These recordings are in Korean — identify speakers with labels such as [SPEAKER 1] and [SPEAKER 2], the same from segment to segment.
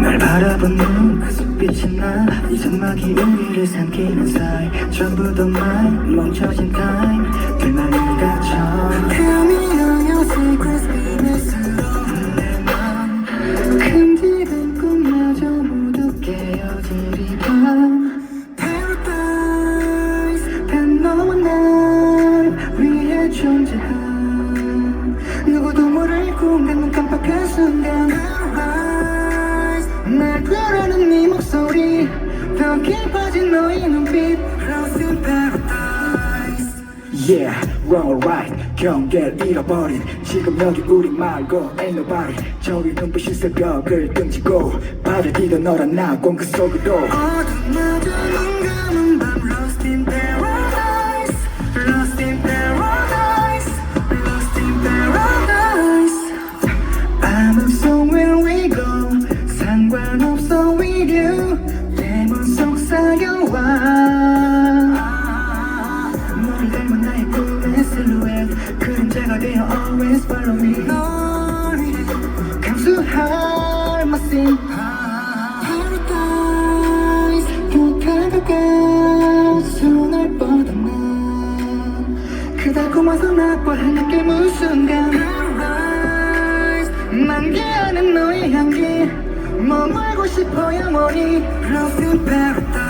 [SPEAKER 1] 날 바라보는 그 숲빛이 나. 이상막이 우리를 삼키는 사이. 전부 다말 멈춰진 타 깜빡한 순간 날 부르는 네 목소리 더 깊어진 너의 눈빛 Lost in paradise
[SPEAKER 2] Yeah, wrong or right 경계를 잃어버린 지금 여기 우리 말고 ain't nobody 저기 눈부신 새벽을 등지고 발을 디뎌 너란 나공그 속으로
[SPEAKER 1] 어둠마저 눈 감은 밤 Lost in paradise Lost in paradise 쌓여와 너를 닮은 나의 꿈의 실루엣 그림자가 되어 always follow me. 널 감수할 sin Paradise. 더 다가가 손을 뻗어나 그 달콤한 선악과 함께 무순간 만개하는 너의 향기. 머물고 싶어 영원히. Lost in paradise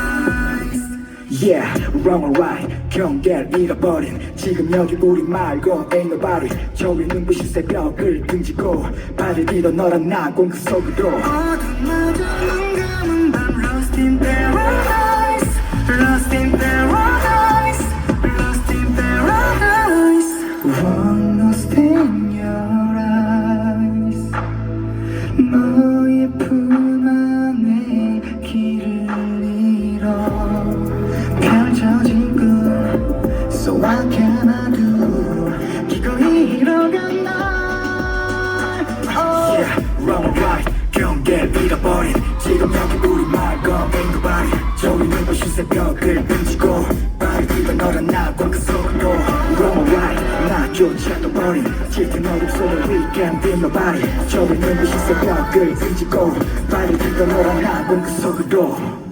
[SPEAKER 2] Yeah, wrong or right 경계를 잃어버린 지금 여기 우리 말고 ain't nobody 저기 눈부신 새벽을 등지고 발을 디뎌 너란 나공그 속으로
[SPEAKER 1] 어둠마저 눈 감은 밤 Lost in paradise Lost in paradise Lost in paradise One lost in your
[SPEAKER 2] 나조차도 버린 짙은 어둠 속에 we can't be nobody 저기 눈부신 새벽을 등지고 발을 디뎌 너란 나공그 속으로